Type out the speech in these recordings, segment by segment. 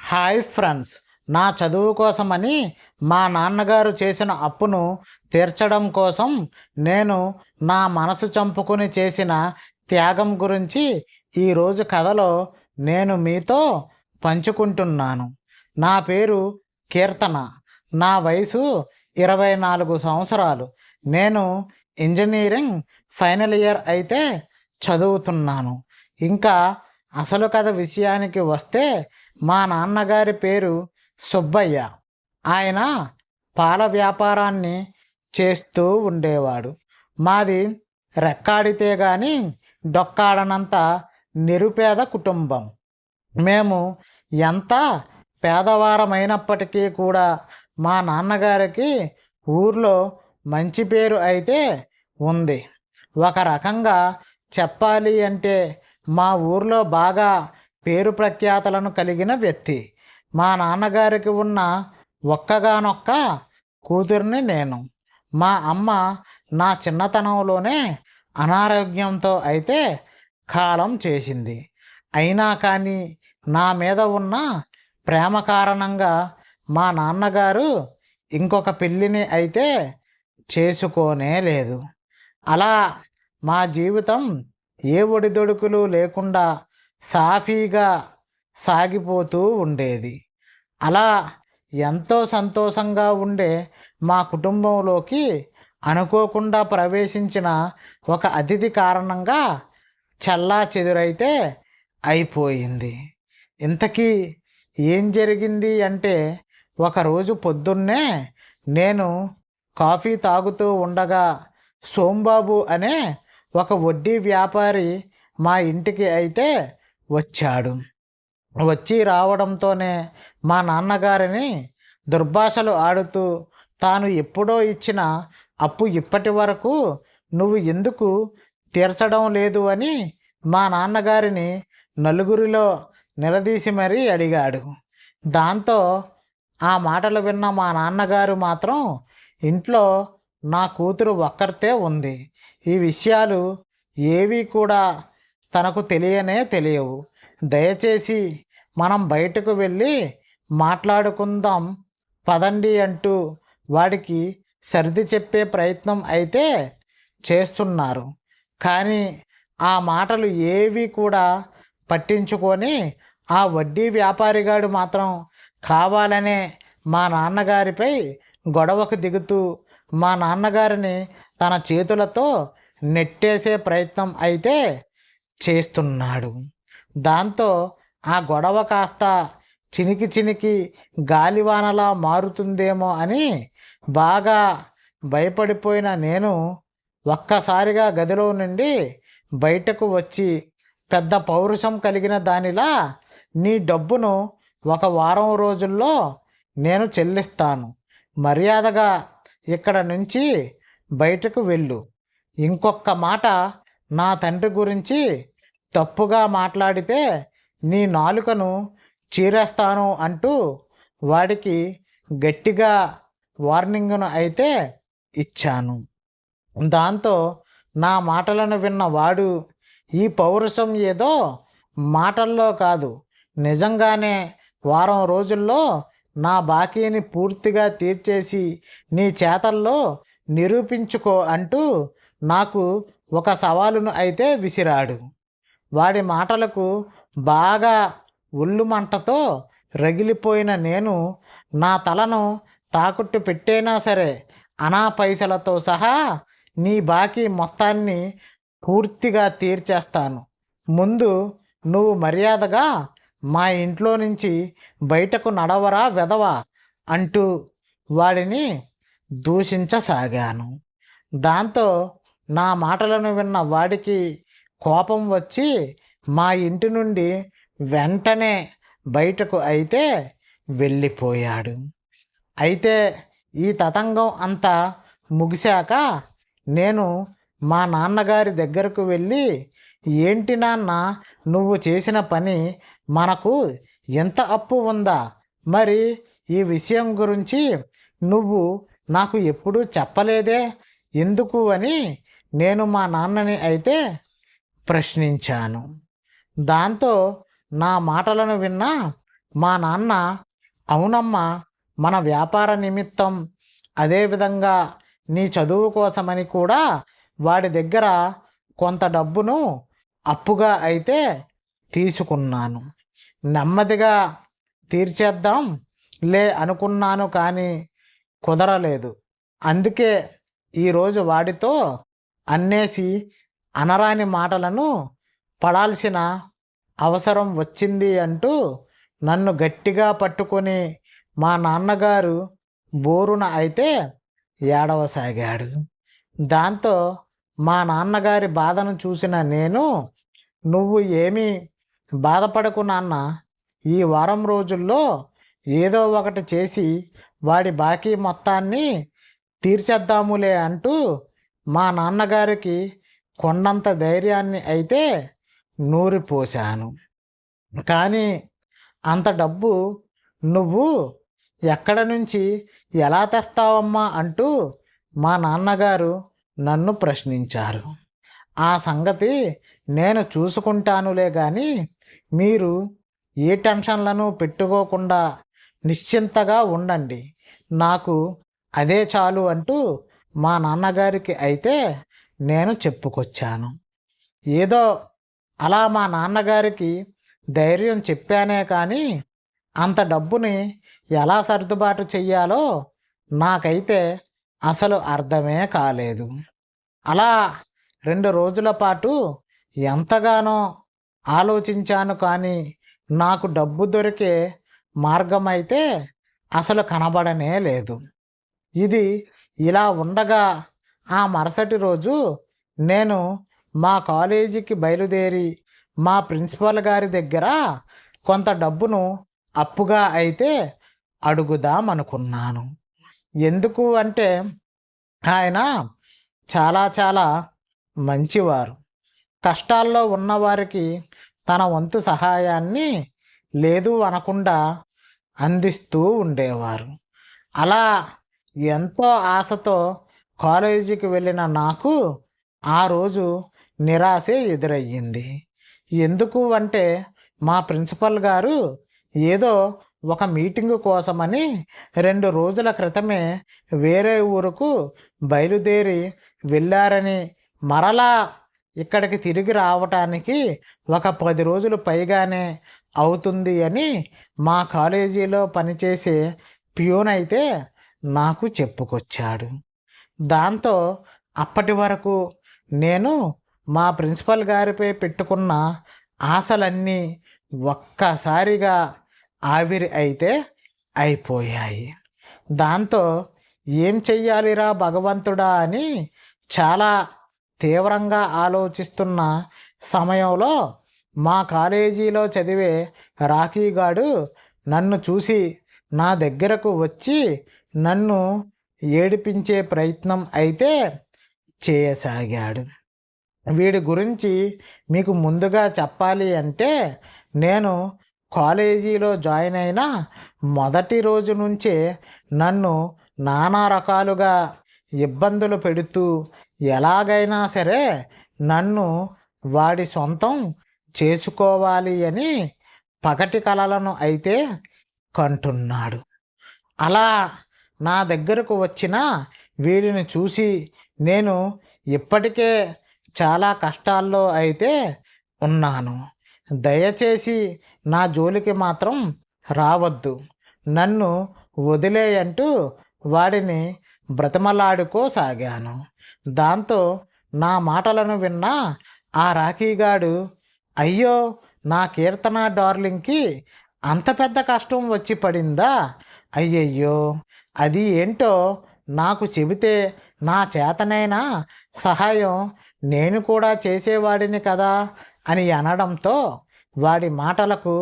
Hi friends నా చదువు కోసమని మా నాన్నగారు చేసిన అప్పును తీర్చడం కోసం నేను నా మనసు చంపుకుని చేసిన త్యాగం గురించి ఈరోజు కథలో నేను మీతో పంచుకుంటున్నాను. నా పేరు కీర్తన. నా వయసు ఇరవై నాలుగు సంవత్సరాలు. నేను ఇంజనీరింగ్ ఫైనల్ ఇయర్ అయితే చదువుతున్నాను. ఇంకా అసలు కథ విషయానికి వస్తే మా నాన్నగారి పేరు సుబ్బయ్య. ఆయన పాల వ్యాపారాన్ని చేస్తూ ఉండేవాడు. మాది రెక్కాడితే గాని డొక్కాడనంత నిరుపేద కుటుంబం. మేము ఎంత పేదవారమైనప్పటికీ కూడా మా నాన్నగారికి ఊర్లో మంచి పేరు అయితే ఉంది. ఒక రకంగా చెప్పాలి అంటే మా ఊర్లో బాగా పేరు ప్రఖ్యాతలను కలిగిన వ్యక్తి. మా నాన్నగారికి ఉన్న ఒక్కగానొక్క కూతుర్ని నేను. మా అమ్మ నా చిన్నతనంలోనే అనారోగ్యంతో అయితే కాలం చేసింది. అయినా కానీ నా మీద ఉన్న ప్రేమ కారణంగా మా నాన్నగారు ఇంకొక పెళ్ళిని అయితే చేసుకోనే లేదు. అలా మా జీవితం ఏ ఒడిదొడుకులు లేకుండా సాఫీగా సాగిపోతూ ఉండేది. అలా ఎంతో సంతోషంగా ఉండే మా కుటుంబంలోకి అనుకోకుండా ప్రవేశించిన ఒక అతిథి కారణంగా చల్లా చెదురైతే అయిపోయింది. ఇంతకీ ఏం జరిగింది అంటే ఒకరోజు పొద్దున్నే నేను కాఫీ తాగుతూ ఉండగా సోంబాబు అనే ఒక వడ్డీ వ్యాపారి మా ఇంటికి అయితే వచ్చాడు. వచ్చి రావడంతోనే మా నాన్నగారిని దుర్భాషలు ఆడుతూ తాను ఎప్పుడో ఇచ్చిన అప్పు ఇప్పటి వరకు నువ్వు ఎందుకు తీర్చడం లేదు అని మా నాన్నగారిని నలుగురిలో నిలదీసి మరీ అడిగాడు. దాంతో ఆ మాటలు విన్న మా నాన్నగారు మాత్రం ఇంట్లో నా కూతురు ఒక్కరితే ఉంది. ఈ విషయాలు ఏవి కూడా తనకు తెలియనే తెలియవు. దయచేసి మనం బయటకు వెళ్ళి మాట్లాడుకుందాం. పదండి అంటూ వాడికి సర్ది చెప్పే ప్రయత్నం అయితే చేస్తున్నారు. కానీ ఆ మాటలు ఏవి కూడా పట్టించుకొని ఆ వడ్డీ వ్యాపారిగాడు మాత్రం కావాలనే మా నాన్నగారిపై గొడవకు దిగుతూ మా నాన్నగారిని తన చేతులతో నెట్టేసే ప్రయత్నం అయితే చేస్తున్నాడు. దాంతో ఆ గొడవ కాస్త చినికి చినికి గాలివానలా మారుతుందేమో అని బాగా భయపడిపోయిన నేను ఒక్కసారిగా గదిలో నుండి బయటకు వచ్చి పెద్ద పౌరుషం కలిగిన దానిలా నీ డబ్బును ఒక వారం రోజుల్లో నేను చెల్లిస్తాను. మర్యాదగా ఇక్కడ నుంచి బయటకు వెళ్ళు. ఇంకొక మాట నా తండ్రి గురించి తప్పుగా మాట్లాడితే నీ నాలుకను చీరేస్తాను అంటూ వాడికి గట్టిగా వార్నింగ్ను అయితే ఇచ్చాను. దాంతో నా మాటలను విన్న వాడు ఈ పౌరుషం ఏదో మాటల్లో కాదు నిజంగానే వారం రోజుల్లో నా బాకీని పూర్తిగా తీర్చేసి నీ చేతల్లో నిరూపించుకో అంటూ నాకు ఒక సవాలును అయితే విసిరాడు. వాడి మాటలకు బాగా ఒళ్ళు మంటతో రగిలిపోయిన నేను నా తలను తాకట్టు పెట్టేనా సరే అనా పైసలతో సహా నీ బాకీ మొత్తాన్ని పూర్తిగా తీర్చేస్తాను. ముందు నువ్వు మర్యాదగా మా ఇంట్లో నుంచి బయటకు నడవరా వెదవా అంటూ వాడిని దూషించసాగాను. దాంతో నా మాటలను విన్న వాడికి కోపం వచ్చి మా ఇంటి నుండి వెంటనే బయటకు అయితే వెళ్ళిపోయాడు. అయితే ఈ తతంగం అంతా ముగిశాక నేను మా నాన్నగారి దగ్గరకు వెళ్ళి ఏంటి నాన్న నువ్వు చేసిన పని మనకు ఎంత అప్పు ఉందా? మరి ఈ విషయం గురించి నువ్వు నాకు ఎప్పుడూ చెప్పలేదే? ఎందుకు అని నేను మా నాన్నని అయితే ప్రశ్నించాను. దాంతో నా మాటలను విన్న మా నాన్న అవునమ్మా మన వ్యాపార నిమిత్తం అదేవిధంగా నీ చదువు కోసమని కూడా వాడి దగ్గర కొంత డబ్బును అప్పుగా అయితే తీసుకున్నాను. నెమ్మదిగా తీర్చేద్దాం లే అనుకున్నాను కానీ కుదరలేదు. అందుకే ఈరోజు వాడితో అన్నేసి అనరాని మాటలను పడాల్సిన అవసరం వచ్చింది అంటూ నన్ను గట్టిగా పట్టుకొని మా నాన్నగారు బోరున అయితే ఏడవసాగాడు. దాంతో మా నాన్నగారి బాధను చూసిన నేను నువ్వు ఏమీ బాధపడకు నాన్న. ఈ వారం రోజుల్లో ఏదో ఒకటి చేసి వాడి బాకీ మొత్తాన్ని తీర్చేద్దాములే అంటూ మా నాన్నగారికి కొండంత ధైర్యాన్ని అయితే నూరిపోశాను కానీ అంత డబ్బు నువ్వు ఎక్కడ నుంచి ఎలా తెస్తావమ్మా అంటూ మా నాన్నగారు నన్ను ప్రశ్నించారు. ఆ సంగతి నేను చూసుకుంటానులే కానీ మీరు ఏ టెన్షన్లను పెట్టుకోకుండా నిశ్చింతగా ఉండండి. నాకు అదే చాలు అంటూ మా నాన్నగారికి అయితే నేను చెప్పుకొచ్చాను. ఏదో అలా మా నాన్నగారికి ధైర్యం చెప్పానే కానీ అంత డబ్బుని ఎలా సర్దుబాటు చెయ్యాలో నాకైతే అసలు అర్థమే కాలేదు. అలా రెండు రోజుల పాటు ఎంతగానో ఆలోచించాను కానీ నాకు డబ్బు దొరికే మార్గం అయితే అసలు కనబడనే లేదు. ఇది ఇలా ఉండగా ఆ మరుసటి రోజు నేను మా కాలేజీకి బయలుదేరి మా ప్రిన్సిపల్ గారి దగ్గర కొంత డబ్బును అప్పుగా అయితే అడుగుదాం అనుకున్నాను. ఎందుకు అంటే ఆయన చాలా చాలా మంచివారు. కష్టాల్లో ఉన్నవారికి తన వంతు సహాయాన్ని లేదు అనకుండా అందిస్తూ ఉండేవారు. అలా ఎంతో ఆశతో కాలేజీకి వెళ్ళిన నాకు ఆ రోజు నిరాశే ఎదురయ్యింది. ఎందుకు అంటే మా ప్రిన్సిపల్ గారు ఏదో ఒక మీటింగు కోసమని రెండు రోజుల క్రితమే వేరే ఊరుకు బయలుదేరి వెళ్ళారని మరలా ఇక్కడికి తిరిగి రావటానికి ఒక పది రోజులు పైగానే అవుతుంది అని మా కాలేజీలో పనిచేసే ప్యూన్ అయితే నాకు చెప్పుకొచ్చాడు. దాంతో అప్పటి వరకు నేను మా ప్రిన్సిపల్ గారిపై పెట్టుకున్న ఆశలన్నీ ఒక్కసారిగా ఆవిరి అయితే అయిపోయాయి. దాంతో ఏం చెయ్యాలిరా భగవంతుడా అని చాలా తీవ్రంగా ఆలోచిస్తున్న సమయంలో మా కాలేజీలో చదివే రాఖీగాడు నన్ను చూసి నా దగ్గరకు వచ్చి నన్ను ఏడిపించే ప్రయత్నం అయితే చేయసాగాడు. వీడి గురించి మీకు ముందుగా చెప్పాలి అంటే నేను కాలేజీలో జాయిన్ అయిన మొదటి రోజు నుంచే నన్ను నానా రకాలుగా ఇబ్బందులు పెడుతూ ఎలాగైనా సరే నన్ను వాడి సొంతం చేసుకోవాలి అని పగటి కలలను అయితే కంటున్నాడు. అలా నా దగ్గరకు వచ్చిన వీడిని చూసి నేను ఇప్పటికే చాలా కష్టాల్లో అయితే ఉన్నాను. దయచేసి నా జోలికి మాత్రం రావద్దు. నన్ను వదిలేయంటూ వాడిని బ్రతమలాడుకోసాగాను దాంతో నా మాటలను విన్న ఆ రాఖీగాడు అయ్యో నా కీర్తన డార్లింగ్కి అంత పెద్ద కష్టం వచ్చి పడిందా? అయ్యయ్యో అది ఏంటో నాకు చెబితే నా చేతనైనా సహాయం నేను కూడా చేసేవాడిని కదా అని అనడంతో వాడి మాటలకు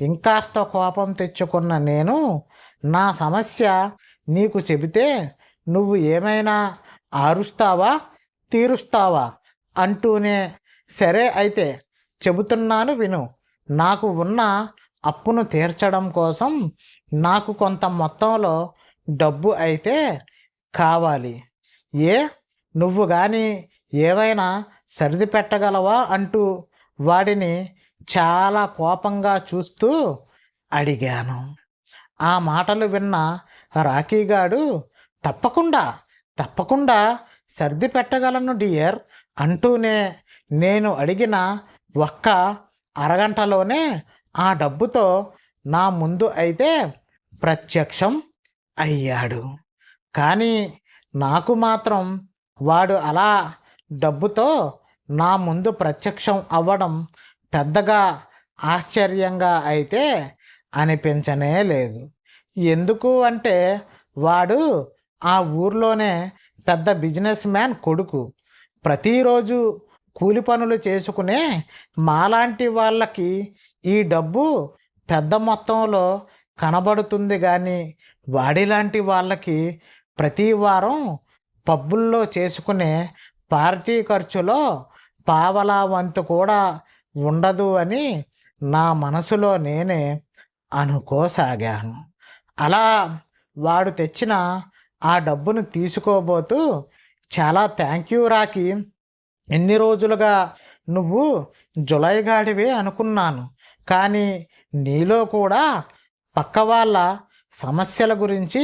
ఇంకాస్త కోపం తెచ్చుకున్న నేను నా సమస్య నీకు చెబితే నువ్వు ఏమైనా ఆరుస్తావా తీరుస్తావా అంటూనే సరే అయితే చెబుతున్నాను విను. నాకు ఉన్న అప్పును తీర్చడం కోసం నాకు కొంత మొత్తంలో డబ్బు అయితే కావాలి. ఏ? నువ్వు కానీ ఏవైనా సర్ది పెట్టగలవా అంటూ వాడిని చాలా కోపంగా చూస్తూ అడిగాను. ఆ మాటలు విన్న రాఖీగాడు తప్పకుండా తప్పకుండా సర్ది పెట్టగలను డియర్ అంటూనే నేను అడిగిన ఒక్క అరగంటలోనే ఆ డబ్బుతో నా ముందు అయితే ప్రత్యక్షం అయ్యాడు. కానీ నాకు మాత్రం వాడు అలా డబ్బుతో నా ముందు ప్రత్యక్షం అవ్వడం పెద్దగా ఆశ్చర్యంగా అయితే అనిపించనే లేదు. ఎందుకు అంటే వాడు ఆ ఊర్లోనే పెద్ద బిజినెస్ మ్యాన్ కొడుకు. ప్రతిరోజు కూలి పనులు చేసుకునే మాలాంటి వాళ్ళకి ఈ డబ్బు పెద్ద మొత్తంలో కనబడుతుంది కానీ వాడిలాంటి వాళ్ళకి ప్రతి వారం పబ్బుల్లో చేసుకునే పార్టీ ఖర్చులో పావలా వంతు కూడా ఉండదు అని నా మనసులో నేనే అనుకోసాగాను. అలా వాడు తెచ్చిన ఆ డబ్బును తీసుకోబోతూ చాలా థ్యాంక్ యూ రాకి ఎన్ని రోజులుగా నువ్వు జులైగాడివే అనుకున్నాను. కానీ నీలో కూడా పక్క వాళ్ళ సమస్యల గురించి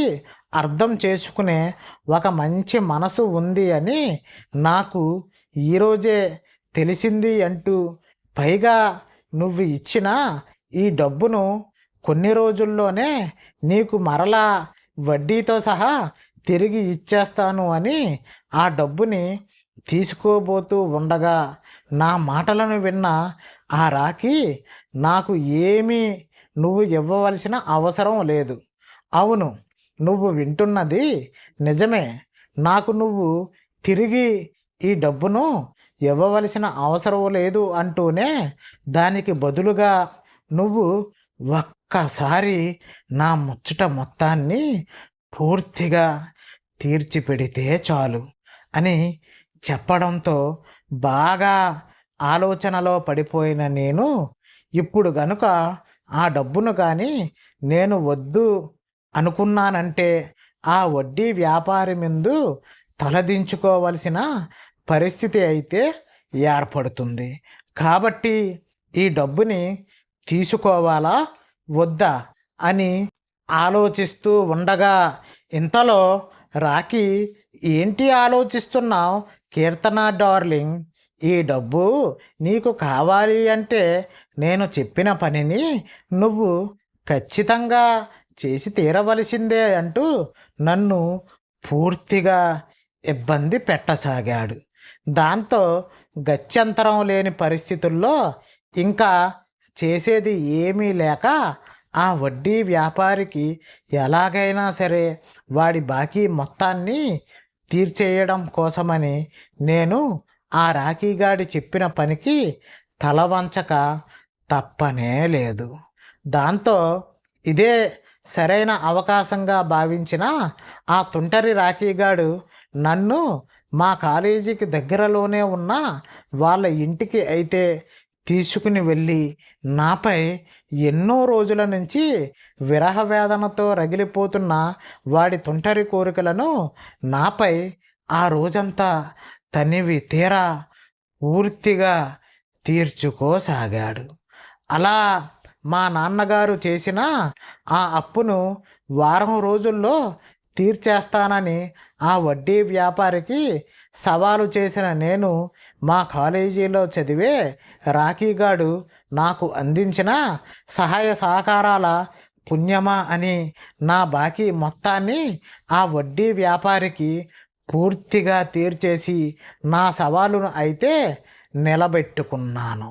అర్థం చేసుకునే ఒక మంచి మనసు ఉంది అని నాకు ఈరోజే తెలిసింది అంటూ పైగా నువ్వు ఇచ్చిన ఈ డబ్బును కొన్ని రోజుల్లోనే నీకు మరలా వడ్డీతో సహా తిరిగి ఇచ్చేస్తాను అని ఆ డబ్బుని తీసుకోబోతూ ఉండగా నా మాటలను విన్న ఆ రాఖీ నాకు ఏమీ నువ్వు ఇవ్వవలసిన అవసరం లేదు. అవును నువ్వు వింటున్నది నిజమే. నాకు నువ్వు తిరిగి ఈ డబ్బును ఇవ్వవలసిన అవసరం లేదు అంటూనే దానికి బదులుగా నువ్వు ఒక్కసారి నా ముచ్చట మొత్తాన్ని పూర్తిగా తీర్చిపెడితే చాలు అని చెప్పడంతో బాగా ఆలోచనలో పడిపోయిన నేను ఇప్పుడు గనుక ఆ డబ్బును కానీ నేను వద్దు అనుకున్నానంటే ఆ వడ్డీ వ్యాపారి ముందు తలదించుకోవలసిన పరిస్థితి అయితే ఏర్పడుతుంది. కాబట్టి ఈ డబ్బుని తీసుకోవాలా? వద్దా? అని ఆలోచిస్తూ ఉండగా ఇంతలో రాకి ఏంటి ఆలోచిస్తున్నావు? కీర్తన డార్లింగ్! ఈ డబ్బు నీకు కావాలి అంటే నేను చెప్పిన పనిని నువ్వు ఖచ్చితంగా చేసి తీరవలసిందే అంటూ నన్ను పూర్తిగా ఇబ్బంది పెట్టసాగాడు. దాంతో గత్యంతరం లేని పరిస్థితుల్లో ఇంకా చేసేది ఏమీ లేక ఆ వడ్డీ వ్యాపారికి ఎలాగైనా సరే వాడి బాకీ మొత్తాన్ని తీర్చేయడం కోసమని నేను ఆ రాఖీగాడి చెప్పిన పనికి తల వంచక తప్పనే లేదు. దాంతో ఇదే సరైన అవకాశంగా భావించిన ఆ తుంటరి రాఖీగాడు నన్ను మా కాలేజీకి దగ్గరలోనే ఉన్న వాళ్ళ ఇంటికి అయితే తీసుకుని వెళ్ళి నాపై ఎన్నో రోజుల నుంచి విరహ వేదనతో రగిలిపోతున్న వాడి తుంటరి కోరికలను నాపై ఆ రోజంతా తనివి తీరా పూర్తిగా తీర్చుకోసాగాడు. అలా మా నాన్నగారు చేసిన ఆ అప్పును వారం రోజుల్లో తీర్చేస్తానని ఆ వడ్డీ వ్యాపారికి సవాలు చేసిన నేను మా కాలేజీలో చదివే రాఖీగాడు నాకు అందించిన సహాయ సహకారాల పుణ్యమా అని నా బాకీ మొత్తాన్ని ఆ వడ్డీ వ్యాపారికి పూర్తిగా తీర్చేసి నా సవాలును అయితే నిలబెట్టుకున్నాను.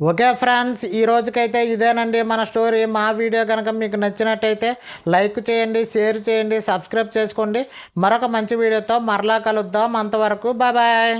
ఓకే ఫ్రెండ్స్ ఈ రోజుకైతే ఇదేనండి మన స్టోరీ. మా వీడియో కనుక మీకు నచ్చినట్టయితే లైక్ చేయండి షేర్ చేయండి సబ్స్క్రైబ్ చేసుకోండి. మరొక మంచి వీడియోతో మరలా కలుద్దాం. అంతవరకు బాయ్